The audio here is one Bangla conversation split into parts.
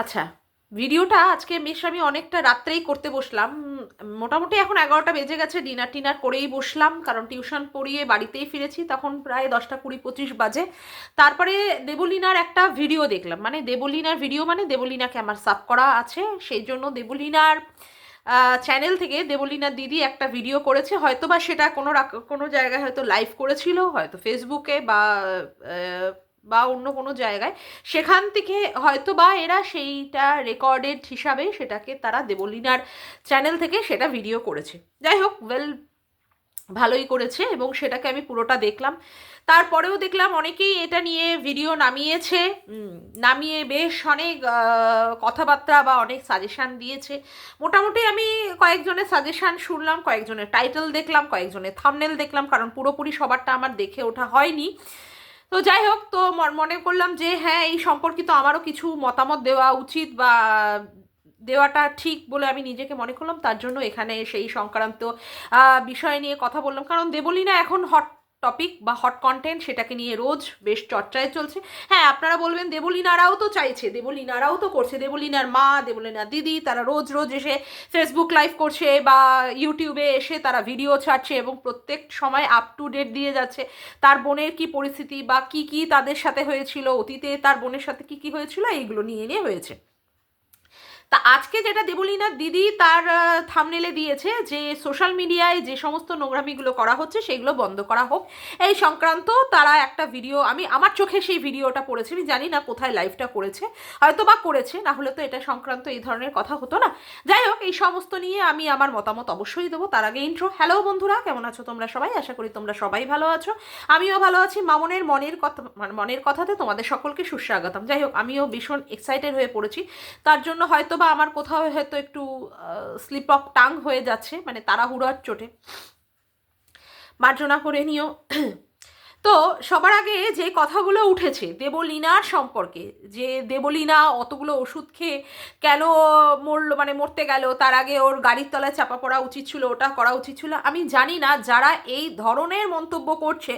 আচ্ছা ভিডিওটা আজকে বেশ আমি অনেকটা রাত্রেই করতে বসলাম। মোটামুটি এখন এগারোটা বেজে গেছে, ডিনার টিনার করেই বসলাম, কারণ টিউশন পড়িয়ে বাড়িতেই ফিরেছি, তখন প্রায় দশটা কুড়ি পঁচিশ বাজে। তারপরে দেবলিনার একটা ভিডিও দেখলাম মানে দেবলিনার ভিডিও মানে দেবলিনাকে আমার সাব করা আছে, সেই জন্য দেবলিনার চ্যানেল থেকে দেবলিনার দিদি একটা ভিডিও করেছে হয়তো বা সেটা কোনো কোনো জায়গায় হয়তো লাইভ করেছিল, হয়তো ফেসবুকে বা বা অন্য কোনো জায়গায়, সেখান থেকে হয়তো বা এরা সেইটা রেকর্ডেড হিসাবে সেটাকে তারা দেবলিনার চ্যানেল থেকে সেটা ভিডিও করেছে। যাই হোক ওয়েল ভালোই করেছে এবং সেটাকে আমি পুরোটা দেখলাম। তারপরেও দেখলাম অনেকেই এটা নিয়ে ভিডিও নামিয়েছে। নামিয়ে বেশ অনেক কথাবার্তা বা অনেক সাজেশান দিয়েছে। মোটামুটি আমি কয়েকজনের সাজেশান শুনলাম, কয়েকজনের টাইটেল দেখলাম, কয়েকজনের থামনেল দেখলাম, কারণ পুরোপুরি সবারটা আমার দেখে ওঠা হয়নি। তো যাই হোক, তো মনে করলাম যে হ্যাঁ এই সম্পর্কিত আমারও কিছু মতামত দেওয়া উচিত বা দেওয়াটা ঠিক বলে আমি নিজেকে মনে করলাম। তার জন্য এখানে সেই সংক্রান্ত বিষয় নিয়ে কথা বললাম। কারণ দেবলীনা এখন হট টপিক বা হট কন্টেন্ট সেটাকে নিয়ে রোজ বেশ চর্চায় চলছে। হ্যাঁ আপনারা বলবেন দেবলীনারাও তো চাইছে, দেবলীনারাও তো করছে, দেবলীনার মা, দেবলীনার দিদি, তারা রোজ রোজ এসে ফেসবুক লাইভ করছে বা ইউটিউবে এসে তারা ভিডিও ছাড়ছে এবং প্রত্যেক সময় আপ টু ডেট দিয়ে যাচ্ছে। তার বোনের কি পরিস্থিতি বা কি কি তাদের সাথে হয়েছিল, অতীতে তার বোনের সাথে কি কি হয়েছিল, এইগুলো নিয়ে নিয়ে হয়েছে। তা আজকে যেটা দেবলীনার দিদি তার থামনেলে দিয়েছে যে সোশ্যাল মিডিয়ায় যে সমস্ত নোংরামিগুলো করা হচ্ছে সেগুলো বন্ধ করা হোক। এই সংক্রান্ত তারা একটা ভিডিও আমি আমার চোখে সেই ভিডিওটা পড়েছি, আমি জানি না কোথায় লাইভটা করেছে হয়তো বা করেছে, না হলে তো এটা সংক্রান্ত এই ধরনের কথা হতো না। যাই হোক, এই সমস্ত নিয়ে আমি আমার মতামত অবশ্যই দেবো। তার আগে ইন্ট্রো হ্যালো বন্ধুরা, কেমন আছো তোমরা সবাই? আশা করি তোমরা সবাই ভালো আছো। আমিও ভালো আছি। মামনের মনের কথা মানে মনের কথাতে তোমাদের সকলকে সুস্বাগতম। যাই হোক, আমিও ভীষণ এক্সাইটেড হয়ে পড়েছি। তার জন্য হয়তো বা আমার কোথাও হয়তো একটু স্লিপ অফ টাং হয়ে যাচ্ছে মানে তাড়াহুড়োর চোটে। মার্জনা করে নিও। তো সবার আগে যে কথাগুলো উঠেছে দেবলীনার সম্পর্কে, যে দেবলীনা অতগুলো ওষুধ খেয়ে কেন মরলো মানে মরতে গেল, তার আগে ওর গাড়ির তলায় চাপা পড়া উচিত ছিল, ওটা করা উচিত ছিল, আমি জানি না যারা এই ধরনের মন্তব্য করছে,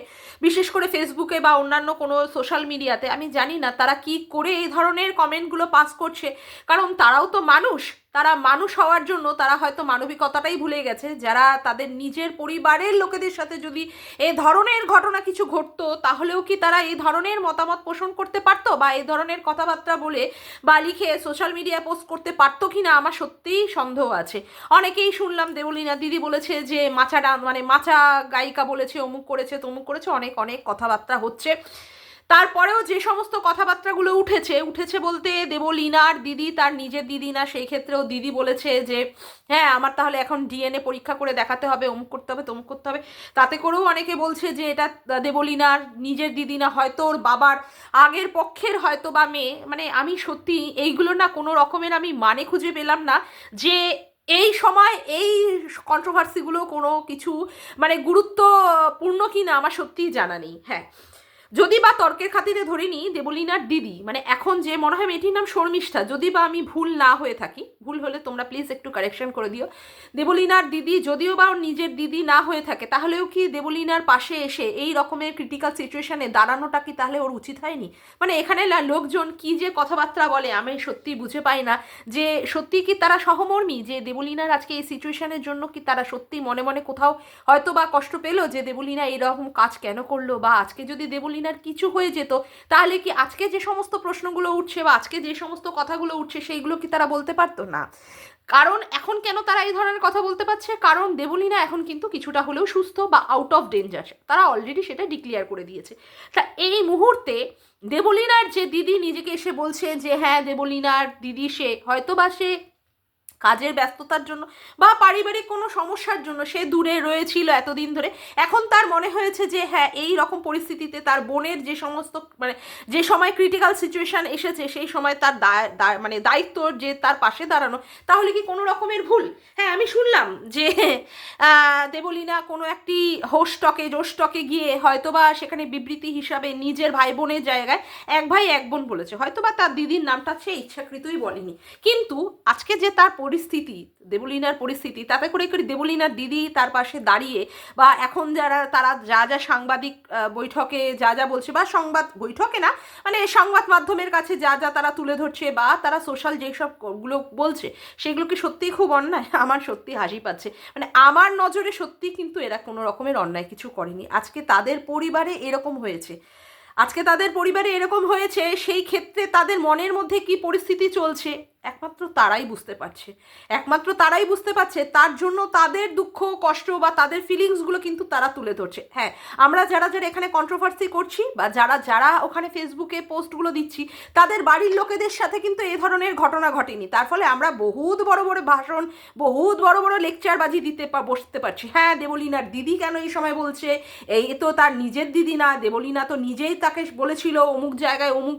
বিশেষ করে ফেসবুকে বা অন্যান্য কোনো সোশ্যাল মিডিয়াতে আমি জানি না তারা কি করে এই ধরনের কমেন্টগুলো পাস করছে, কারণ তারাও তো মানুষ। তারা মানুষ হওয়ার জন্য তারা হয়তো মানবিকতাটাই ভুলে গেছে। যারা তাদের নিজের পরিবারের লোকেদের সাথে যদি এ ধরনের ঘটনা কিছু ঘটতো, তাহলেও কি তারা এই ধরনের মতামত পোষণ করতে পারতো? বা এই ধরনের কথাবার্তা বলে বা লিখে সোশ্যাল মিডিয়া পোস্ট করতে পারতো কি না আমার সত্যিই সন্দেহ আছে। অনেকেই শুনলাম দেবলীনা দিদি বলেছে যে মাচা মানে মাচা গায়িকা বলেছে, অমুক করেছে, তমুক করেছে, অনেক অনেক কথাবার্তা হচ্ছে। তারপরেও যে সমস্ত কথাবার্তাগুলো উঠেছে উঠেছে বলতে দেবলীনার দিদি, তার নিজের দিদি না, সেই ক্ষেত্রেও দিদি বলেছে যে হ্যাঁ আমার তাহলে এখন ডিএনএ পরীক্ষা করে দেখাতে হবে, অমুক করতে হবে, তমুক করতে হবে। তাতে করেও অনেকে বলছে যে, এটা দেবলীনার নিজের দিদি না, হয়তো ওর বাবার আগের পক্ষের হয়তো বা মেয়ে। মানে আমি সত্যি এইগুলো না কোনো রকমের আমি মানে খুঁজে পেলাম না যে, এই সময় এই কন্ট্রোভার্সিগুলো কোনো কিছু মানে গুরুত্বপূর্ণ কি না আমার সত্যিই জানা নেই। হ্যাঁ। যদি বা তর্কের খাতিরে ধরে নিই দেবলীনার দিদি মানে এখন যে মনে হয় মেয়েটির নাম শর্মিষ্ঠা, যদি বা আমি ভুল না হয়ে থাকি, ভুল হলে তোমরা প্লিজ একটু কারেকশন করে দিও। দেবলীনার দিদি, যদিও বা ওর নিজের দিদি না হয়ে থাকে, তাহলেও কি দেবলীনার পাশে এসে এই রকমের ক্রিটিক্যাল সিচুয়েশনে দাঁড়ানোটা কি তাহলে ওর উচিত হয়নি? মানে এখানে লোকজন কি যে কথাবার্তা বলে, আমি সত্যি বুঝে পাই না যে সত্যি কি তারা সহমর্মী, যে দেবলীনার আজকে এই সিচুয়েশনের জন্য কি তারা সত্যি মনে মনে কোথাও হয়তো বা কষ্ট পেল যে দেবলীনা এরকম কাজ কেন করল, বা আজকে যদি দেবলীনার কিছু হয়ে যেত, তাহলে কি আজকে যে সমস্ত প্রশ্নগুলো উঠছে বা আজকে যে সমস্ত কথাগুলো উঠছে সেইগুলো কি তারা বলতে পারতো? না। কারণ এখন কেন তারা এই ধরনের কথা বলতে পারছে? কারণ দেবলীনা এখন কিন্তু কিছুটা হলেও সুস্থ বা আউট অফ ডেঞ্জার তারা অলরেডি সেটা ডিক্লেয়ার করে দিয়েছে। তা এই মুহূর্তে দেবলীনার যে দিদি নিজেকে এসে বলছে যে হ্যাঁ দেবলীনার দিদি সে হয়তো বা সে কাজের ব্যস্ততার জন্য বা পারিবারিক কোনো সমস্যার জন্য সে দূরে রয়েছিল এতদিন ধরে। এখন তার মনে হয়েছে যে হ্যাঁ এই রকম পরিস্থিতিতে তার বোনের যে সমস্ত মানে যে সময় ক্রিটিক্যাল সিচুয়েশন এসেছে, সেই সময় তার মানে দায়িত্ব যে তার পাশে দাঁড়ানো, তাহলে কি কোনো রকমের ভুল? হ্যাঁ আমি শুনলাম যে দেবলীনা কোনো একটি হোস্টকে জোস্টকে গিয়ে হয়তোবা সেখানে বিবৃতি হিসাবে নিজের ভাই বোনের জায়গায় এক ভাই, এক বোন বলেছে। হয়তোবা তার দিদির নামটা সে ইচ্ছাকৃতই বলেনি। কিন্তু আজকে যে তার পরিস্থিতি, দেবলীনার পরিস্থিতি, তাতে করে করে দেবলীনার দিদি তার পাশে দাঁড়িয়ে বা এখন যারা, তারা যা যা সাংবাদিক বৈঠকে যা যা বলছে বা সংবাদ, বৈঠকে না মানে সংবাদ মাধ্যমের কাছে যা যা তারা তুলে ধরছে বা তারা সোশ্যাল যেসবগুলো বলছে, সেগুলো কি সত্যিই খুব অন্যায়? আমার সত্যি হাসি পাচ্ছে। মানে আমার নজরে সত্যি কিন্তু এরা কোনো রকমের অন্যায় কিছু করেনি। আজকে তাদের পরিবারে এরকম হয়েছে। আজকে তাদের পরিবারে এরকম হয়েছে, সেই ক্ষেত্রে তাদের মনের মধ্যে কি পরিস্থিতি চলছে? একমাত্র তারাই বুঝতে পারছে। একমাত্র তারাই বুঝতে পারছে, তার জন্য তাদের দুঃখ, কষ্ট বা তাদের ফিলিংসগুলো কিন্তু তারা তুলে ধরছে। হ্যাঁ আমরা যারা যারা এখানে কন্ট্রোভার্সি করছি বা যারা যারা ওখানে ফেসবুকে পোস্টগুলো দিচ্ছি, তাদের বাড়ির লোকেদের সাথে কিন্তু এ ধরনের ঘটনা ঘটেনি। তার ফলে আমরা বহুত বড় বড় ভাষণ, বহুত বড় বড় লেকচার বাজি দিতে বসতে পারছি। হ্যাঁ দেবলীনার দিদি কেন এই সময় বলছে? এই তো তার নিজের দিদি না, দেবলীনা তো নিজেই তাকে বলেছিল অমুক জায়গায় অমুক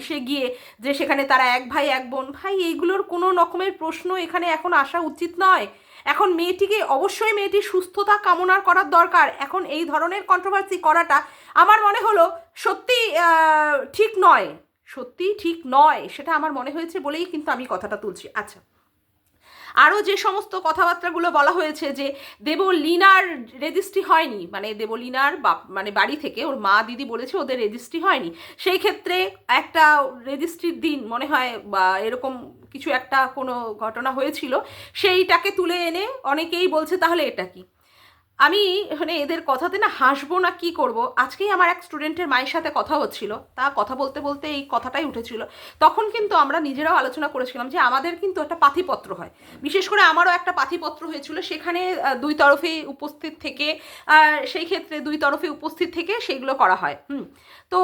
ইসে গিয়ে যে সেখানে তারা এক ভাই, এক বোন। ভাই এইগুলোর কোনো রকমের প্রশ্ন এখানে এখন আসা উচিত নয়। এখন মেয়েটিকে অবশ্যই মেয়েটির সুস্থতা কামনা করার দরকার। এখন এই ধরনের কন্ট্রোভার্সি করাটা আমার মনে হলো সত্যি ঠিক নয়। সত্যি ঠিক নয়, সেটা আমার মনে হয়েছে বলেই কিন্তু আমি কথাটা তুলছি। আচ্ছা। আরও যে সমস্ত কথাবার্তাগুলো বলা হয়েছে যে দেবলীনার রেজিস্ট্রি হয়নি মানে দেবলীনার বাপ মানে বাড়ি থেকে ওর মা, দিদি বলেছে ওদের রেজিস্ট্রি হয়নি, সেই ক্ষেত্রে একটা রেজিস্ট্রির দিন মনে হয় বা এরকম কিছু একটা কোনো ঘটনা হয়েছিল, সেইটাকে তুলে এনে অনেকেই বলছে তাহলে এটা কি? আমি মানে এদের কথাতে না হাসবো না, কি করব? আজকেই আমার এক স্টুডেন্টের মায়ের সাথে কথা হচ্ছিল। তা কথা বলতে বলতে এই কথাটাই উঠেছিল। তখন কিন্তু আমরা নিজেরাও আলোচনা করেছিলাম যে আমাদের কিন্তু একটা পাথিপত্র হয়। বিশেষ করে আমারও একটা পাথিপত্র হয়েছিল। সেখানে দুই তরফে উপস্থিত থেকে সেই ক্ষেত্রে দুই তরফে উপস্থিত থেকে সেইগুলো করা হয়। হুম। তো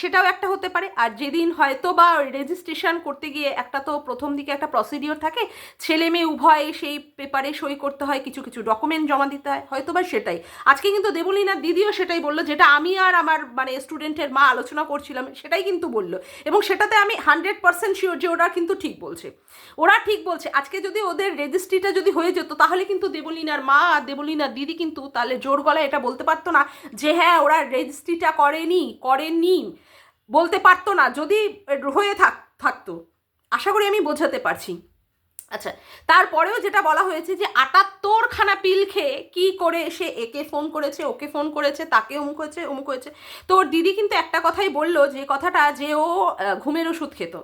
সেটাও একটা হতে পারে। আর যেদিন হয়তো বা রেজিস্ট্রেশন করতে গিয়ে একটা তো প্রথম দিকে একটা প্রসিডিওর থাকে, ছেলে মেয়ে উভয় সেই পেপারে সই করতে হয়, কিছু কিছু ডকুমেন্ট জমা দিতে হয় হয়তো বা সেটাই। আজকে কিন্তু দেবলীনার দিদিও সেটাই বলল, যেটা আমি আর আমার মানে স্টুডেন্টের মা আলোচনা করছিলাম, সেটাই কিন্তু বলল। এবং সেটাতে আমি হান্ড্রেড পার্সেন্ট শিওর যে ওরা কিন্তু ঠিক বলছে। ওরা ঠিক বলছে। আজকে যদি ওদের রেজিস্ট্রিটা যদি হয়ে যেত, তাহলে কিন্তু দেবলীনার মা আর দেবলীনার দিদি কিন্তু তাহলে জোর গলায় এটা বলতে পারতো না যে হ্যাঁ ওরা রেজিস্ট্রিটা করেনি করেননি বলতে পারতো না যদি হয়ে থাক থাকতো। আশা করি আমি বোঝাতে পারছি। আচ্ছা তারপরেও যেটা বলা হয়েছে যে আটাত্তরখানা পিল খেয়ে কি করে সে একে ফোন করেছে, ওকে ফোন করেছে তাকে অমুক হয়েছে অমুক হয়েছে। তো ওর দিদি কিন্তু একটা কথাই বলল যে কথাটা যে ও ঘুমের ওষুধ খেত।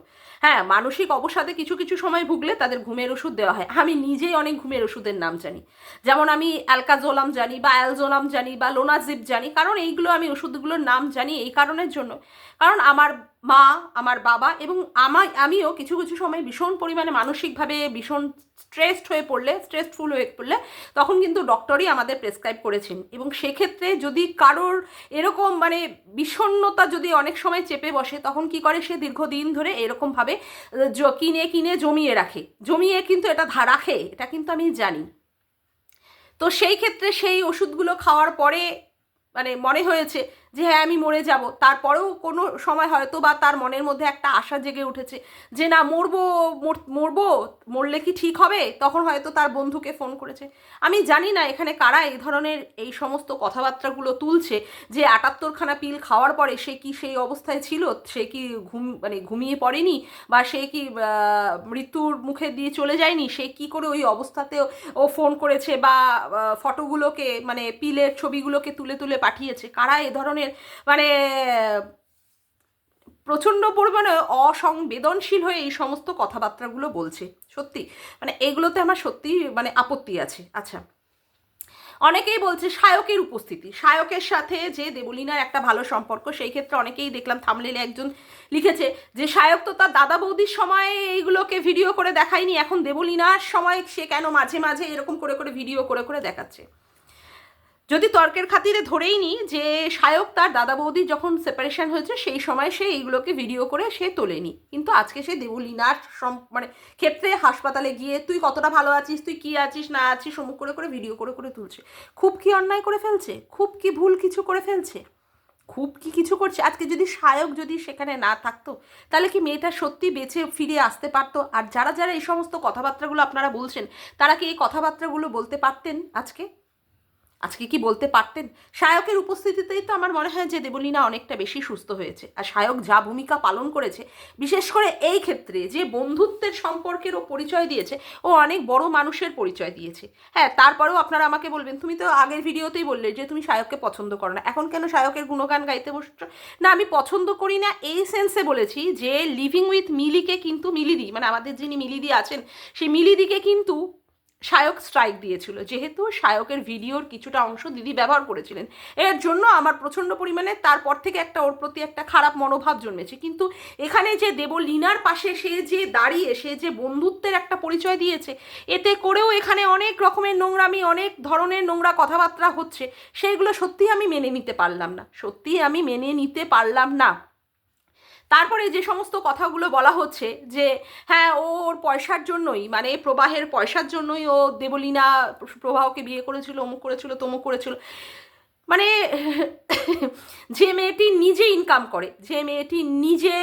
হ্যাঁ মানসিক অবসাদে কিছু কিছু সময় ভুগলে তাদের ঘুমের ওষুধ দেওয়া হয়। আমি নিজেই অনেক ঘুমের ওষুধের নাম জানি। যেমন আমি অ্যালকাজোলাম জানি বা অ্যালজোলাম জানি বা লোনাজিপ জানি, কারণ এইগুলো আমি ওষুধগুলোর নাম জানি এই কারণের জন্য। কারণ আমার মা, আমার বাবা এবং আমার আমিও কিছু কিছু সময় ভীষণ পরিমাণে মানসিকভাবে ভীষণ স্ট্রেসড হয়ে পড়লে স্ট্রেসফুল হয়ে পড়লে তখন কিন্তু ডক্টরই আমাদের প্রেসক্রাইব করেছেন। এবং সেক্ষেত্রে যদি কারোর এরকম মানে বিষণ্ণতা যদি অনেক সময় চেপে বসে, তখন কি করে? সে দীর্ঘদিন ধরে এরকমভাবে কিনে কিনে জমিয়ে রাখে। জমিয়ে কিন্তু এটা রাখে এটা কিন্তু আমি জানি। তো সেই ক্ষেত্রে সেই ওষুধগুলো খাওয়ার পরে মানে মনে হয়েছে যে হ্যাঁ আমি মরে যাব। তারপরেও কোনো সময় হয়তো বা তার মনের মধ্যে একটা আশা জেগে উঠেছে যে না, মরবো মরবো, মরলে কি ঠিক হবে? তখন হয়তো তার বন্ধুকে ফোন করেছে। আমি জানি না এখানে কারা এই ধরনের এই সমস্ত কথাবার্তাগুলো তুলছে যে আটাত্তরখানা পিল খাওয়ার পরে সে কি সেই অবস্থায় ছিল? সে কি ঘুম মানে ঘুমিয়ে পড়েনি? বা সে কি মৃত্যুর মুখে দিয়ে চলে যায়নি? সে কি করে ওই অবস্থাতেও ও ফোন করেছে বা ফটোগুলোকে মানে পিলের ছবিগুলোকে তুলে তুলে পাঠিয়েছে? কারা এ ধরনের মানে প্রচণ্ড পরিমাণে অসংবেদনশীল হয়ে এই সমস্ত কথাবার্তাগুলো বলছে। সত্যি? মানে এগুলোতে আমার সত্যি মানে আপত্তি আছে। আচ্ছা। অনেকেই বলছে শায়কের উপস্থিতি। শায়কের সাথে যে দেবলীনার একটা ভালো সম্পর্ক, সেই ক্ষেত্রে অনেকেই দেখলাম থামলেলে একজন লিখেছে যে শায়ক তো তার দাদা বৌদির সময় এইগুলোকে ভিডিও করে দেখায়নি। এখন দেবলীনার সময় সে কেন মাঝে মাঝে এরকম করে করে ভিডিও করে করে দেখাচ্ছে? যদি তর্কের খাতিরে ধরেই নিই যে সায়ক তার দাদা বৌদি যখন সেপারেশন হয়েছে, সেই সময় সে এইগুলোকে ভিডিও করে সে তোলেনি। কিন্তু আজকে সে দেবলীনার মানে ক্ষেত্রে হাসপাতালে গিয়ে, তুই কতটা ভালো আছিস, তুই কি আছিস, না আছিস? অমুক করে করে ভিডিও করে করে তুলছে। খুব কি অন্যায় করে ফেলছে? খুব কি ভুল কিছু করে ফেলছে? খুব কি কিছু করছে? আজকে যদি সায়ক যদি সেখানে না থাকতো, তাহলে কি মেয়েটা সত্যি বেঁচে ফিরে আসতে পারতো? আর যারা যারা এই সমস্ত কথাবার্তাগুলো আপনারা বলছেন, তারা কি এই কথাবার্তাগুলো বলতে পারতেন আজকে? আজকে কি বলতে পারতেন? সায়কের উপস্থিতিতেই তো আমার মনে হয় যে দেবলীনা অনেকটা বেশি সুস্থ হয়েছে। আর সায়ক যা ভূমিকা পালন করেছে, বিশেষ করে এই ক্ষেত্রে যে বন্ধুত্বের সম্পর্কেরও পরিচয় দিয়েছে, ও অনেক বড় মানুষের পরিচয় দিয়েছে। হ্যাঁ তারপরেও আপনারা আমাকে বলবেন, তুমি তো আগের ভিডিওতেই বললে যে তুমি সায়ককে পছন্দ করো না। এখন কেন সায়কের গুণগান গাইতে বসছো? না, আমি পছন্দ করি না এই সেন্সে বলেছি যে লিভিং উইথ মিলিকে কিন্তু মিলিদি মানে আমাদের যিনি মিলিদি আছেন, সেই মিলিদিকে কিন্তু সায়ক স্ট্রাইক দিয়েছিল। যেহেতু সায়কের ভিডিওর কিছুটা অংশ দিদি ব্যবহার করেছিলেন। এর জন্য আমার প্রচণ্ড পরিমাণে তারপর থেকে একটা ওর প্রতি একটা খারাপ মনোভাব জন্মেছে। কিন্তু এখানে যে দেবলীনার পাশে সে যে দাঁড়িয়ে, সে যে বন্ধুত্বের একটা পরিচয় দিয়েছে, এতে করেও এখানে অনেক রকমের নোংরামি, অনেক ধরনের নোংরা কথাবার্তা হচ্ছে। সেইগুলো সত্যি আমি মেনে নিতে পারলাম না। সত্যি আমি মেনে নিতে পারলাম না। তারপরে যে সমস্ত কথাগুলো বলা হচ্ছে যে হ্যাঁ ও ওর পয়সার জন্যই মানে প্রবাহের পয়সার জন্যই ও দেবলীনা প্রবাহকে বিয়ে করেছিল, অমুক করেছিল, তমুক করেছিল। মানে যে মেয়েটি নিজে ইনকাম করে, যে মেয়েটি নিজে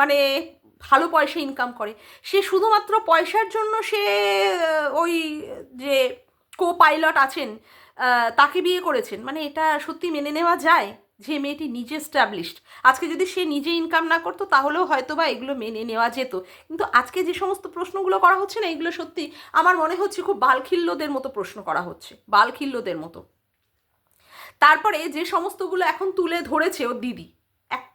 মানে ভালো পয়সা ইনকাম করে, সে শুধুমাত্র পয়সার জন্য সে ওই যে কো পাইলট আছেন তাকে বিয়ে করেছেন। মানে এটা সত্যি মেনে নেওয়া যায়? যে মেয়েটি নিজে স্ট্যাবলিশড আজকে যদি সে নিজে ইনকাম না করতো, তাহলেও হয়তো বা এগুলো মেনে নেওয়া যেত। কিন্তু আজকে যে সমস্ত প্রশ্নগুলো করা হচ্ছে না, এগুলো সত্যি আমার মনে হচ্ছে খুব বালখিল্যদের মতো প্রশ্ন করা হচ্ছে, বালখিল্যদের মতো। তারপরে যে সমস্তগুলো এখন তুলে ধরেছে ও দিদি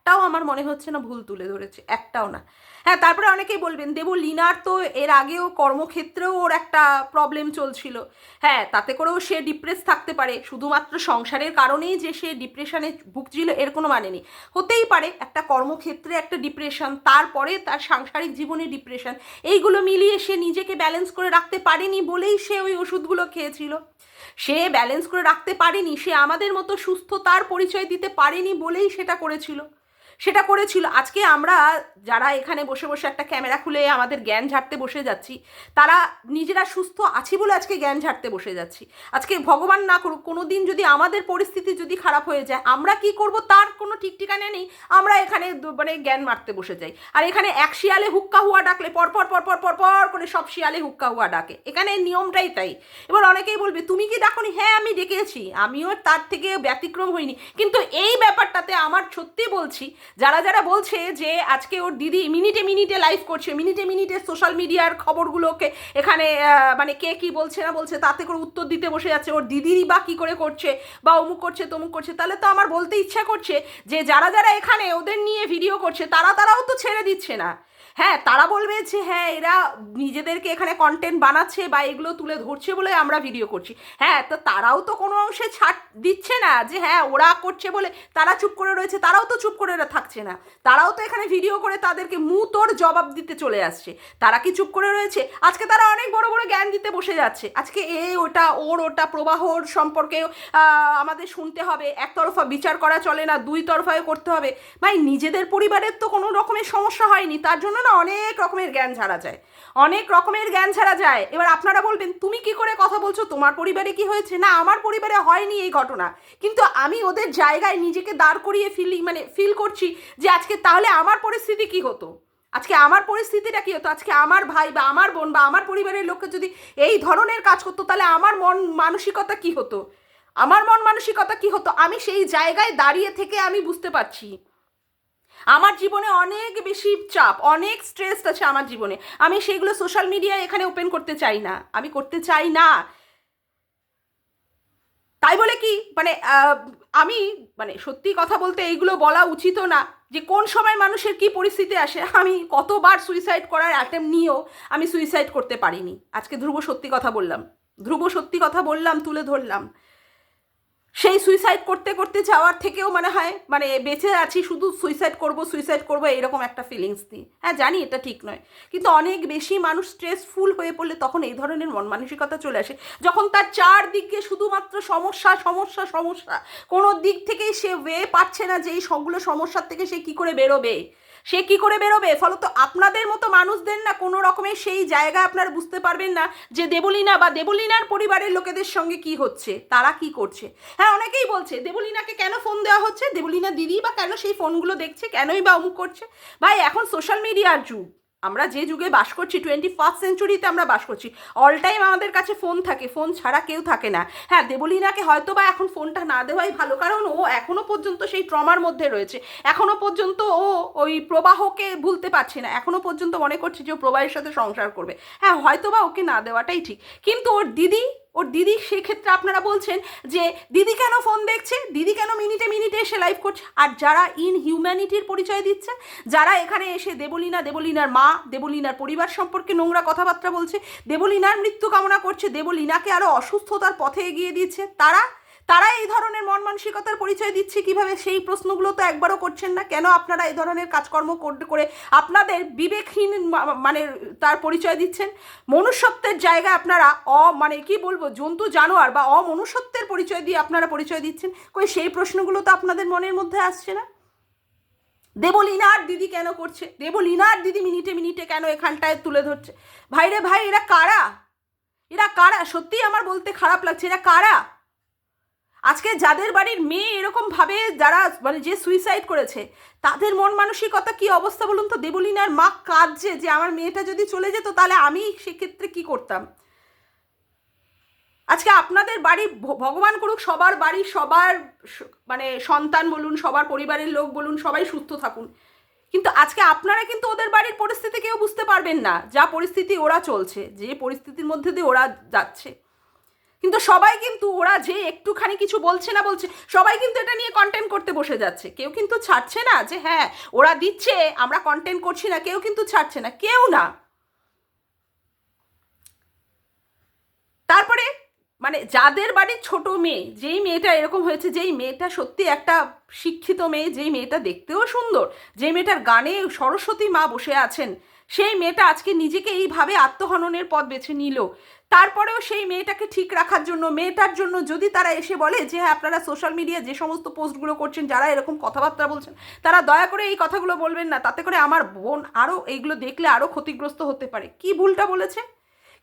একটাও আমার মনে হচ্ছে না ভুল তুলে ধরেছে, একটাও না। হ্যাঁ তারপরে অনেকেই বলবেন, দেবু, লিনার তো এর আগেও কর্মক্ষেত্রেও ওর একটা প্রবলেম চলছিল। হ্যাঁ তাতে করেও সে ডিপ্রেস থাকতে পারে, শুধুমাত্র সংসারের কারণেই যে সে ডিপ্রেশনে ভুগছিল এর কোনো মানে নেই। হতেই পারে একটা কর্মক্ষেত্রে একটা ডিপ্রেশন তারপরে তার সাংসারিক জীবনে ডিপ্রেশন এইগুলো মিলিয়ে সে নিজেকে ব্যালেন্স করে রাখতে পারেনি বলেই সে ওই ওষুধগুলো খেয়েছিল। সে ব্যালেন্স করে রাখতে পারেনি, সে আমাদের মতো সুস্থতার পরিচয় দিতে পারেনি বলেই সেটা করেছিল। সেটা করেছিল। আজকে আমরা যারা এখানে বসে বসে একটা ক্যামেরা খুলে আমাদের জ্ঞান ঝাড়তে বসে যাচ্ছি, তারা নিজেরা সুস্থ আছি বলে আজকে জ্ঞান ঝাড়তে বসে যাচ্ছি। আজকে ভগবান না করুক কোনো দিন যদি আমাদের পরিস্থিতি যদি খারাপ হয়ে যায়, আমরা কি করব তার কোনো ঠিক ঠিকানা নেই। আমরা এখানে মানে জ্ঞান মারতে বসে যাই। আর এখানে এক শিয়ালে হুক্কা হুয়া ডাকলে পরপর পরপর পরপর করে সব শিয়ালে হুক্কা হুয়া ডাকে। এখানে নিয়মটাই তাই। এবার অনেকেই বলবে, তুমি কি ডাকনি? হ্যাঁ আমি ডেকেছি। আমিও তার থেকে ব্যতিক্রম হইনি। কিন্তু এই ব্যাপারটাতে আমার সত্যি বলছি যারা যারা বলছে যে আজকে ওর দিদি মিনিটে মিনিটে লাইভ করছে, মিনিটে মিনিটে সোশ্যাল মিডিয়ার খবরগুলোকে এখানে মানে কে কি বলছে না বলছে, তাতে করে উত্তর দিতে বসে যাচ্ছে, ওর দিদিরই বা কী করে করছে, বা অমুক করছে, তমুক করছে, তাহলে তো আমার বলতে ইচ্ছা করছে যে যারা যারা এখানে ওদের নিয়ে ভিডিও করছে, তারা তারাও তো ছেড়ে দিচ্ছে না। হ্যাঁ তারা বলবে যে হ্যাঁ এরা নিজেদেরকে এখানে কন্টেন্ট বানাচ্ছে বা এগুলো তুলে ধরছে বলে আমরা ভিডিও করছি। হ্যাঁ তো তারাও তো কোনো অংশে ছাড় দিচ্ছে না যে হ্যাঁ ওরা করছে বলে তারা চুপ করে রয়েছে, তারাও তো চুপ করে থাকছে না। তারাও তো এখানে ভিডিও করে তাদেরকে মু তোর জবাব দিতে চলে আসছে। তারা কি চুপ করে রয়েছে? আজকে তারা অনেক বড় বড় জ্ঞান দিতে বসে যাচ্ছে। আজকে এ, ওটা, ওর, ওটা প্রবাহর সম্পর্কে আমাদের শুনতে হবে। একতরফা বিচার করা চলে না, দুই তরফায় করতে হবে। ভাই, নিজেদের পরিবারের তো কোনো রকমের সমস্যা হয়নি, তার জন্য না অনেক রকমের জ্ঞান ছাড়া যায়। অনেক রকমের জ্ঞান ছাড়া যায়। এবার আপনারা বলবেন, তুমি কি করে কথা বলছো? তোমার পরিবারে কি হয়েছে? না, আমার পরিবারে হয়নি এই ঘটনা। কিন্তু আমি ওদের জায়গায় নিজেকে দাঁড় করিয়ে ফিলি মানে ফিল করছি যে আজকে তাহলে আমার পরিস্থিতি কি হতো? আজকে আমার পরিস্থিতিটা কী হতো? আজকে আমার ভাই বা আমার বোন বা আমার পরিবারের লোককে যদি এই ধরনের কাজ করতো, তাহলে আমার মন মানসিকতা কি হতো? আমার মন মানসিকতা কি হতো? আমি সেই জায়গায় দাঁড়িয়ে থেকে আমি বুঝতে পারছি। আমার জীবনে অনেক বেশি চাপ, অনেক স্ট্রেস আছে আমার জীবনে। আমি সেইগুলো সোশ্যাল মিডিয়ায় এখানে ওপেন করতে চাই না। আমি করতে চাই না। তাই বলে কি? মানে আমি মানে সত্যি কথা বলতে এইগুলো বলা উচিতও না যে কোন সময় মানুষের কি পরিস্থিতি আসে। আমি কতবার সুইসাইড করার অ্যাটেম্প নিয়েও আমি সুইসাইড করতে পারিনি। আজকে ধ্রুব সত্যি কথা বললাম। ধ্রুব সত্যি কথা বললাম, তুলে ধরলাম। সেই সুইসাইড করতে করতে যাওয়ার থেকেও মনে হয় মানে বেঁচে আছি, শুধু সুইসাইড করব সুইসাইড করব, এরকম একটা ফিলিংস নিয়ে হ্যাঁ জানি এটা ঠিক নয়। কিন্তু অনেক বেশি মানুষ স্ট্রেসফুল হয়ে পড়লে তখন এই ধরনের মন মানসিকতা চলে আসে। যখন তার চারদিকে শুধুমাত্র সমস্যা সমস্যা সমস্যা, কোনো দিক থেকেই সে ওয়ে পাচ্ছে না যে এই সবগুলো সমস্যার থেকে সে কী করে বেরোবে। সে কি করে বেরোবে? ফলত আপনাদের মতো মানুষদের না কোনো রকমের সেই জায়গা আপনারা বুঝতে পারবেন না যে দেবলীনা বা দেবলীনার পরিবারের লোকেদের সঙ্গে কি হচ্ছে, তারা কি করছে। হ্যাঁ অনেকেই বলছে, দেবলীনাকে কেন ফোন দেওয়া হচ্ছে? দেবলীনা দিদি বা কেন সেই ফোনগুলো দেখছে? কেনই বা অমুক করছে? ভাই, এখন সোশ্যাল মিডিয়ার যুগ। আমরা যে যুগে বাস করছি টোয়েন্টি ফার্স্ট সেঞ্চুরিতে আমরা বাস করছি। অল টাইম আমাদের কাছে ফোন থাকে ফোন ছাড়া কেউ থাকে না। হ্যাঁ দেবলীনাকে হয়তো বা এখন ফোনটা না দেওয়াই ভালো, কারণ ও এখনও পর্যন্ত সেই ট্রমার মধ্যে রয়েছে। এখনও পর্যন্ত ও ওই প্রবাহকে ভুলতে পারছে না। এখনও পর্যন্ত মনে করছে যে ও প্রবাহের সাথে সংসার করবে। হ্যাঁ হয়তো বা ওকে না দেওয়াটাই ঠিক। কিন্তু ওর দিদি ওর দিদি সেক্ষেত্রে আপনারা বলছেন যে, দিদি কেন ফোন দেখছে? দিদি কেন মিনিটে মিনিটে এসে লাইভ করছে? আর যারা ইন হিউম্যানিটির পরিচয় দিচ্ছে, যারা এখানে এসে দেবলীনা, দেবলীনার মা, দেবলীনার পরিবার সম্পর্কে নোংরা কথাবার্তা বলছে, দেবলীনার মৃত্যু কামনা করছে, দেবলীনাকে আরও অসুস্থতার পথে এগিয়ে দিচ্ছে, তারা তারা এই ধরনের মন মানসিকতার পরিচয় দিচ্ছে কীভাবে? সেই প্রশ্নগুলো তো একবারও করছেন না। কেন আপনারা এই ধরনের কাজকর্ম করে আপনাদের বিবেকহীন মানে তার পরিচয় দিচ্ছেন? মনুষ্যত্বের জায়গায় আপনারা অ মানে কি বলব, জন্তু, জানোয়ার বা অমনুষ্যত্বের পরিচয় দিয়ে আপনারা পরিচয় দিচ্ছেন? কই, সেই প্রশ্নগুলো তো আপনাদের মনের মধ্যে আসছে না? দেবলীনার দিদি কেন করছে? দেবলীনার দিদি মিনিটে মিনিটে কেন এখানটায় তুলে ধরছে? ভাই রে ভাই, এরা কারা? এরা কারা? সত্যিই আমার বলতে খারাপ লাগছে। এরা কারা? আজকে যাদের বাড়ির মেয়ে এরকম ভাবে যারা মানে যে সুইসাইড করেছে, তাদের মন মানসিকতা কি অবস্থা বলুন তো? দেবলীনার মা কাঁদছে যে আমার মেয়েটা যদি চলে যেত, তাহলে আমি সেক্ষেত্রে কি করতাম? আজকে আপনাদের বাড়ি ভগবান করুক, সবার বাড়ি, সবার মানে সন্তান বলুন, সবার পরিবারের লোক বলুন, সবাই সুস্থ থাকুন। কিন্তু আজকে আপনারা কিন্তু ওদের বাড়ির পরিস্থিতি কেউ বুঝতে পারবেন না। যা পরিস্থিতি ওরা চলছে, যে পরিস্থিতির মধ্যে দিয়ে ওরা যাচ্ছে। কিন্তু সবাই কিন্তু ওরা যে একটুখানি কিছু বলছে না বলছে, সবাই কিন্তু এটা নিয়ে কন্টেন্ট করতে বসে যাচ্ছে। কেউ কিন্তু ছাড়ছে না যে হ্যাঁ ওরা দিচ্ছে, আমরা কন্টেন্ট করছি না, কেউ কিন্তু ছাড়ছে না, কেউ না। তারপরে মানে যাদের বাড়ির ছোট মেয়ে, যেই মেয়েটা এরকম হয়েছে, যেই মেয়েটা সত্যি একটা শিক্ষিত মেয়ে, যেই মেয়েটা দেখতেও সুন্দর, যেই মেয়েটার গানে সরস্বতী মা বসে আছেন, সেই মেয়েটা আজকে নিজেকে এইভাবে আত্মহননের পথ বেছে নিল। তারপরেও সেই মেয়েটাকে ঠিক রাখার জন্য, মেয়েটার জন্য যদি তারা এসে বলে যে হ্যাঁ আপনারা সোশ্যাল মিডিয়া যে সমস্ত পোস্টগুলো করছেন, যারা এরকম কথাবার্তা বলছেন, তারা দয়া করে এই কথাগুলো বলবেন না। তাতে করে আমার বোন আরও এইগুলো দেখলে আরও ক্ষতিগ্রস্ত হতে পারে। কি ভুলটা বলেছে?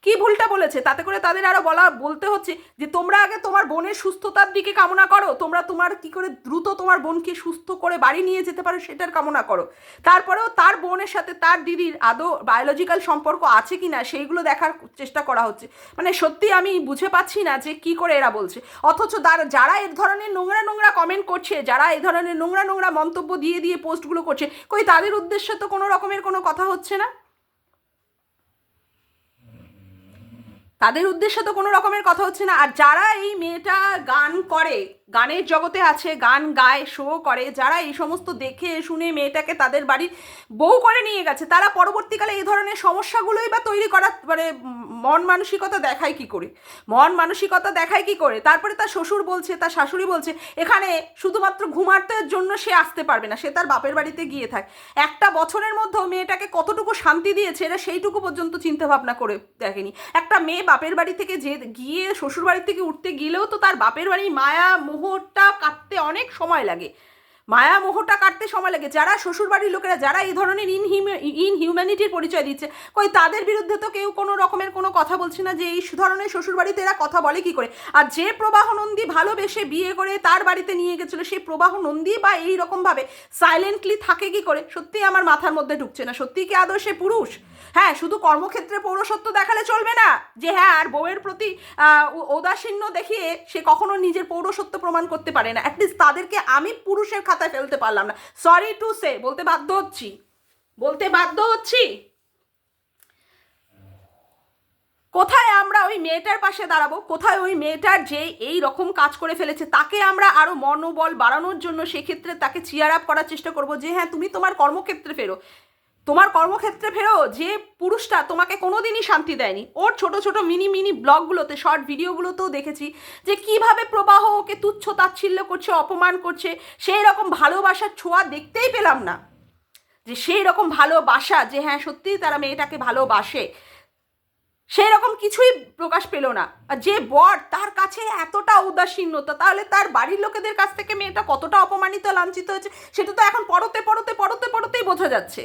কি ভুলটা বলেছে? তাতে করে তাদের আরও বলা, বলতে হচ্ছে যে, তোমরা আগে তোমার বোনের সুস্থতার দিকে কামনা করো, তোমরা তোমার কি করে দ্রুত তোমার বোনকে সুস্থ করে বাড়ি নিয়ে যেতে পারো সেটার কামনা করো। তারপরেও তার বোনের সাথে তার দিদির আদৌ বায়োলজিক্যাল সম্পর্ক আছে কি না সেইগুলো দেখার চেষ্টা করা হচ্ছে। মানে সত্যি আমি বুঝে পাচ্ছি না যে কি করে এরা বলছে। অথচ যারা এর ধরনের নোংরা নোংরা কমেন্ট করছে, যারা এই ধরনের নোংরা নোংরা মন্তব্য দিয়ে দিয়ে পোস্টগুলো করছে, কই তাদের উদ্দেশ্যে তো কোনো রকমের কোনো কথা হচ্ছে না? তাদের উদ্দেশ্যে তো কোনো রকমের কথা হচ্ছে না। আর যারা এই মেয়েটা গান করে, গানের জগতে আছে, গান গায় শো করে, যারা এই সমস্ত দেখে, শুনে মেয়েটাকে তাদের বাড়ির বউ করে নিয়ে গেছে, তারা পরবর্তীকালে এই ধরনের সমস্যাগুলোই বা তৈরি করার মানে মন মানসিকতা দেখায় কি করে? মন মানসিকতা দেখায় কি করে? তারপরে তার শ্বশুর বলছে, তার শাশুড়ি বলছে, এখানে শুধুমাত্র ঘুমাতের জন্য সে আসতে পারবে না, সে তার বাপের বাড়িতে গিয়ে থাক। একটা বছরের মধ্যেও মেয়েটাকে কতটুকু শান্তি দিয়েছে, এরা সেইটুকু পর্যন্ত চিন্তা ভাবনা করে দেখেনি। একটা মেয়ে বাপের বাড়ি থেকে যে গিয়ে শ্বশুর বাড়ি থেকে উঠতে গেলেও তো তার বাপের বাড়ি মায়া মোহরটা কাটতে অনেক সময় লাগে। মায়া মোহটা কাটতে সময় লাগে যারা শ্বশুরবাড়ির লোকেরা, যারা এই ধরনের ইনহিউম ইনহিউম্যানিটির পরিচয় দিচ্ছে, কই তাদের বিরুদ্ধে তো কেউ কোনো রকমের কোনো কথা বলছে না যে এই ধরনের শ্বশুরবাড়িতে এরা কথা বলে কি করে। আর যে প্রবাহ নন্দী ভালোবেসে বিয়ে করে তার বাড়িতে নিয়ে গেছিল সেই প্রবাহ নন্দী বা এই রকমভাবে সাইলেন্টলি থাকে কি করে? সত্যি আমার মাথার মধ্যে ঢুকছে না। সত্যি কি আদৌ সে পুরুষ? হ্যাঁ শুধু কর্মক্ষেত্রে পৌরসত্ব দেখালে চলবে না যে হ্যাঁ আর বউয়ের প্রতি ঔদাসীন্য দেখিয়ে সে কখনো নিজের পৌরসত্ব প্রমাণ করতে পারে না। অ্যাটলিস্ট তাদেরকে আমি পুরুষের খাতায় ফেলতে পারলাম না। সরি টু সে বলতে বাধ্য হচ্ছি। বলতে বাধ্য হচ্ছি। কোথায় আমরা ওই মেয়েটার পাশে দাঁড়াবো? কোথায় ওই মেয়েটার যে এই রকম কাজ করে ফেলেছে? তাকে আমরা আরও মনোবল বাড়ানোর জন্য সেক্ষেত্রে তাকে চিয়ার আপ করার চেষ্টা করব যে হ্যাঁ তুমি তোমার কর্মক্ষেত্রে ফেরো। তোমার কর্মক্ষেত্রে ফেরো যে পুরুষটা তোমাকে কোনোদিনই শান্তি দেয়নি। ওর ছোট ছোট মিনি মিনি ব্লগগুলোতে শর্ট ভিডিওগুলোতেও দেখেছি যে কীভাবে প্রবাহ ওকে তুচ্ছ তাচ্ছিল্য করছে, অপমান করছে, সেই রকম ভালোবাসার ছোঁয়া দেখতেই পেলাম না। যে সেই রকম ভালোবাসা, যে হ্যাঁ সত্যিই তারা মেয়েটাকে ভালোবাসে, সেই রকম কিছুই প্রকাশ পেল না। আর যে বর তার কাছে এতটা উদাসীনতা, তাহলে তার বাড়ির লোকেদের কাছ থেকে মেয়েটা কতটা অপমানিত, লাঞ্ছিত হয়েছে, সেটা তো এখন পরতে পরতে পরতে পরতেই বোঝা যাচ্ছে।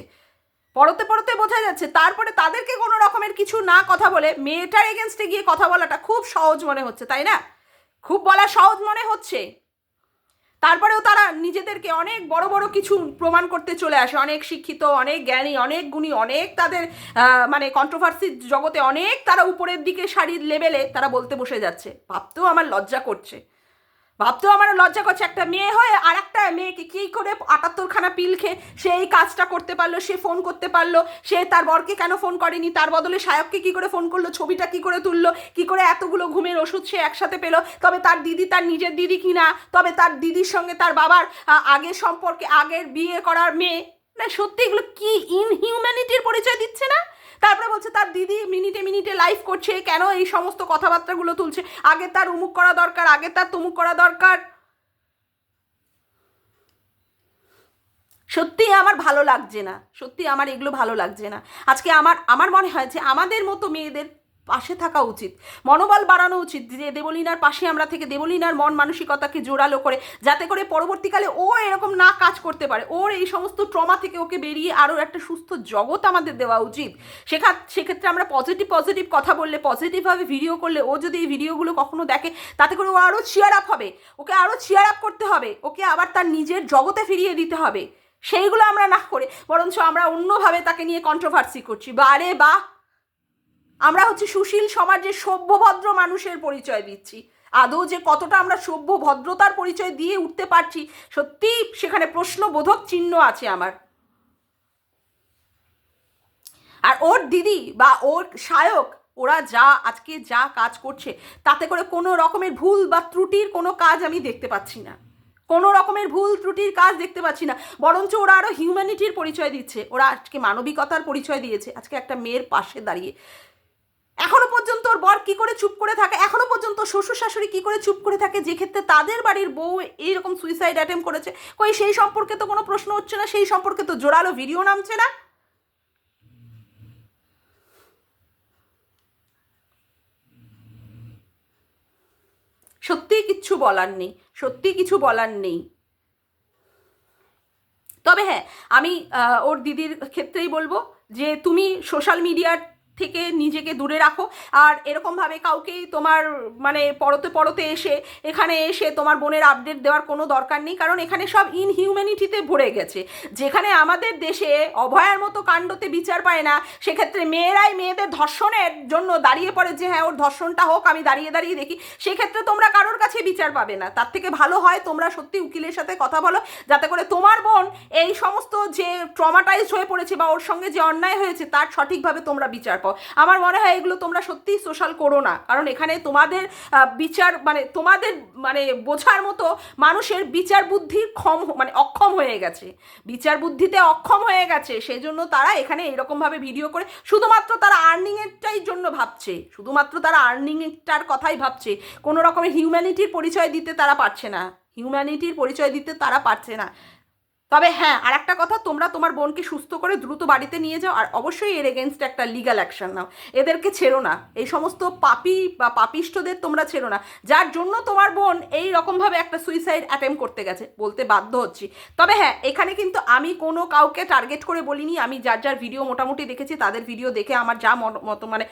পরতে পড়তে বোঝা যাচ্ছে, তারপরে তাদেরকে কোনো রকমের কিছু না কথা বলে মেয়েটার এগেনস্টে গিয়ে কথা বলাটা খুব সহজ মনে হচ্ছে, তাই না? খুব বলা সহজ মনে হচ্ছে। তারপরেও তারা নিজেদেরকে অনেক বড় বড় কিছু প্রমাণ করতে চলে আসে, অনেক শিক্ষিত, অনেক জ্ঞানী, অনেক গুণী, অনেক তাদের মানে কন্ট্রোভার্সির জগতে অনেক তারা উপরের দিকে শাড়ির লেভেলে তারা বলতে বসে যাচ্ছে। ভাবতেও আমার লজ্জা করছে। ভাবতেও আমার লজ্জা করছে, একটা মেয়ে হয়ে আর একটা মেয়েকে কী করে আটাত্তরখানা পিল খেয়ে সে এই কাজটা করতে পারল, সে ফোন করতে পারল, সে তার বরকে কেন ফোন করেনি, তার বদলে সায়ককে কী করে ফোন করল, ছবিটা কী করে তুললো, কী করে এতগুলো ঘুমের ওষুধ সে একসাথে পেল, তবে তার দিদি তার নিজের দিদি কিনা তবে তার দিদির সঙ্গে তার বাবার আগের সম্পর্কে আগের বিয়ে করার মেয়ে, না সত্যি এগুলো কি ইনহিউম্যানিটির পরিচয় দিচ্ছে না? তারপরে বলছে, তার দিদি মিনিটে মিনিটে লাইভ করছে, কেন এই সমস্ত কথাবার্তাগুলো তুলছে? আগে তার উমুক করা দরকার, আগে তার তুমুক করা দরকার। সত্যি আমার ভালো লাগছে না, সত্যি আমার এগুলো ভালো লাগছে না। আজকে আমার আমার মনে হয় যে আমাদের মতো মেয়েদের পাশে থাকা উচিত। মনোবল বাড়ানো উচিত যে দেবলীনার পাশে আমরা থেকে দেবলীনার মন মানসিকতাকে জোরালো করে, যাতে করে পরবর্তীকালে ও এরকম না কাজ করতে পারে। ওর এই সমস্ত ট্রমা থেকে ওকে বেরিয়ে আরও একটা সুস্থ জগৎ আমাদের দেওয়া উচিত। সেখা, সেক্ষেত্রে আমরা পজিটিভ পজিটিভ কথা বললে পজিটিভভাবে ভিডিও করলে, ও যদি এই ভিডিওগুলো কখনো দেখে, তাতে করে ও আরও চিয়ার আপ হবে। ওকে আরও চিয়ার আপ করতে হবে। ওকে আবার তার নিজের জগতে ফিরিয়ে দিতে হবে। সেইগুলো আমরা না করে, বরঞ্চ আমরা অন্যভাবে তাকে নিয়ে কন্ট্রোভার্সি করছি। বা আরে বা আমরা হচ্ছে সুশীল সমাজের সভ্যভদ্র মানুষের পরিচয় দিচ্ছি। আদৌ যে কতটা আমরা সভ্য ভদ্রতার পরিচয় দিয়ে উঠতে পারছি, সত্যি সেখানে প্রশ্নবোধক চিহ্ন আছে আমার। আর ওর দিদি বা ওর সায়ক, ওরা যা আজকে যা কাজ করছে, তাতে করে কোনো রকমের ভুল বা ত্রুটির কোনো কাজ আমি দেখতে পাচ্ছি না। কোনো রকমের ভুল, ত্রুটির কাজ দেখতে পাচ্ছি না। বরঞ্চ ওরা আরও হিউম্যানিটির পরিচয় দিচ্ছে। ওরা আজকে মানবিকতার পরিচয় দিয়েছে। আজকে একটা মেয়ের পাশে দাঁড়িয়ে। এখনও পর্যন্ত ওর বর কি করে চুপ করে থাকে? এখনও পর্যন্ত শ্বশুর শাশুড়ি কি করে চুপ করে থাকে? যে ক্ষেত্রে তাদের বাড়ির বউ এইরকম সুইসাইড অ্যাটেম্প করেছে। কই, সেই সম্পর্কে তো কোনো প্রশ্ন হচ্ছে না, সেই সম্পর্কে তো জোরালো ভিডিও নামছে না। সত্যি কিচ্ছু বলার নেই, সত্যি কিছু বলার নেই। তবে হ্যাঁ আমি ওর দিদির ক্ষেত্রেই বলব যে তুমি সোশ্যাল মিডিয়ার থেকে নিজেকে দূরে রাখো। আর এরকমভাবে কাউকেই তোমার মানে পরতে পরতে এসে, এখানে এসে তোমার বোনের আপডেট দেওয়ার কোনো দরকার নেই। কারণ এখানে সব ইনহিউম্যানিটিতে ভরে গেছে। যেখানে আমাদের দেশে অভয়ার মতো কাণ্ডতে বিচার পায় না, সেক্ষেত্রে মেয়েরাই মেয়েদের ধর্ষণের জন্য দাঁড়িয়ে পড়ে যে হ্যাঁ ওর ধর্ষণটা হোক, আমি দাঁড়িয়ে দাঁড়িয়ে দেখি। সেক্ষেত্রে তোমরা কারোর কাছে বিচার পাবে না। তার থেকে ভালো হয় তোমরা সত্যি উকিলের সাথে কথা বলো, যাতে করে তোমার বোন এই সমস্ত যে ট্রমাটাইজ হয়ে পড়েছে বা ওর সঙ্গে যে অন্যায় হয়েছে, তার সঠিকভাবে তোমরা বিচার পাও। আমার মনে হয় এগুলো তোমরা সত্যিই সোশ্যাল করো না। কারণ এখানে তোমাদের বিচার মানে তোমাদের মানে বোঝার মতো মানুষের বিচার বুদ্ধির ক্ষম মানে অক্ষম হয়ে গেছে। বিচার বুদ্ধিতে অক্ষম হয়ে গেছে সেই জন্য তারা এখানে এরকমভাবে ভিডিও করে। শুধুমাত্র তারা আর্নিংয়েরটাই জন্য ভাবছে, শুধুমাত্র তারা আর্নিংটার কথাই ভাবছে। কোনো রকমের হিউম্যানিটির পরিচয় দিতে তারা পারছে না। হিউম্যানিটির পরিচয় দিতে তারা পারছে না। তবে হ্যাঁ আর একটা কথা, তোমরা তোমার বোনকে সুস্থ করে দ্রুত বাড়িতে নিয়ে যাও আর অবশ্যই এর এগেনস্ট একটা লিগ্যাল অ্যাকশন নাও। এদেরকে ছেড়ো না। এই সমস্ত পাপি বা পাপিষ্টদের তোমরা ছেড়ো না। যার জন্য তোমার বোন এই রকমভাবে একটা সুইসাইড অ্যাটেম্প করতে গেছে, বলতে বাধ্য হচ্ছি। তবে হ্যাঁ এখানে কিন্তু আমি কোনো কাউকে টার্গেট করে বলিনি। আমি যার যার ভিডিও মোটামুটি দেখেছি, তাদের ভিডিও দেখে আমার যা মত মানে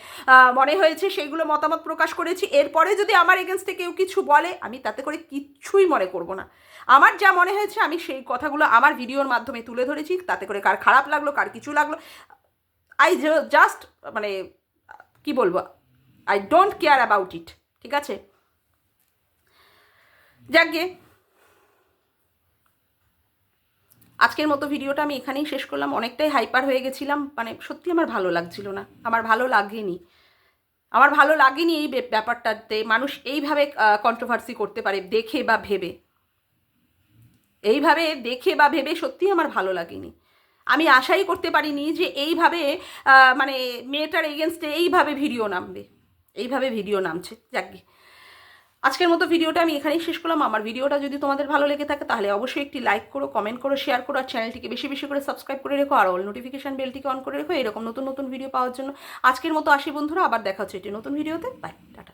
মনে হয়েছে সেইগুলো মতামত প্রকাশ করেছি। এরপরে যদি আমার এগেনস্টে কেউ কিছু বলে, আমি তাতে করে কিচ্ছুই মনে করব না। আমার যা মনে হয়েছে, আমি সেই কথাগুলো আমার ভিডিওর মাধ্যমে তুলে ধরেছি, তাতে করে কার খারাপ লাগল, কার কিছু লাগল। আই জাস্ট মানে কি বলব? I don't care about it ঠিক আছে? যাকে আজকের মতো ভিডিওটা আমি এখানেই শেষ করলাম। অনেকটাই হাইপার হয়ে গেছিলাম। মানে সত্যি আমার ভালো লাগছিল না। আমার ভালো লাগেনি। আমার ভালো লাগেনি এই ব্যাপারটাতে। মানুষ এইভাবে কন্ট্রোভার্সি করতে পারে, দেখে বা ভেবে। এইভাবে দেখে বা ভেবে সত্যি আমার ভালো লাগেনি। আমি আশাই করতে পারিনি যে এইভাবে মানে মেয়েটার এগেনস্টে এইভাবে ভিডিও নামবে। এইভাবে ভিডিও নামছে। যাকে আজকের মতো ভিডিওটা আমি এখানেই শেষ করলাম। আমার ভিডিওটা যদি তোমাদের ভালো লেগে থাকে, তাহলে অবশ্যই একটি লাইক করো কমেন্ট করো শেয়ার করো, আর চ্যানেলটিকে বেশি বেশি করে সাবস্ক্রাইব করে রেখো, আর অল নোটিফিকেশন বেলটিকে অন করে রেখো। এরকম নতুন নতুন ভিডিও পাওয়ার জন্য আজকের মতো আসি বন্ধুরা। আবার দেখা হচ্ছে একটি নতুন ভিডিওতে বাই টাটা।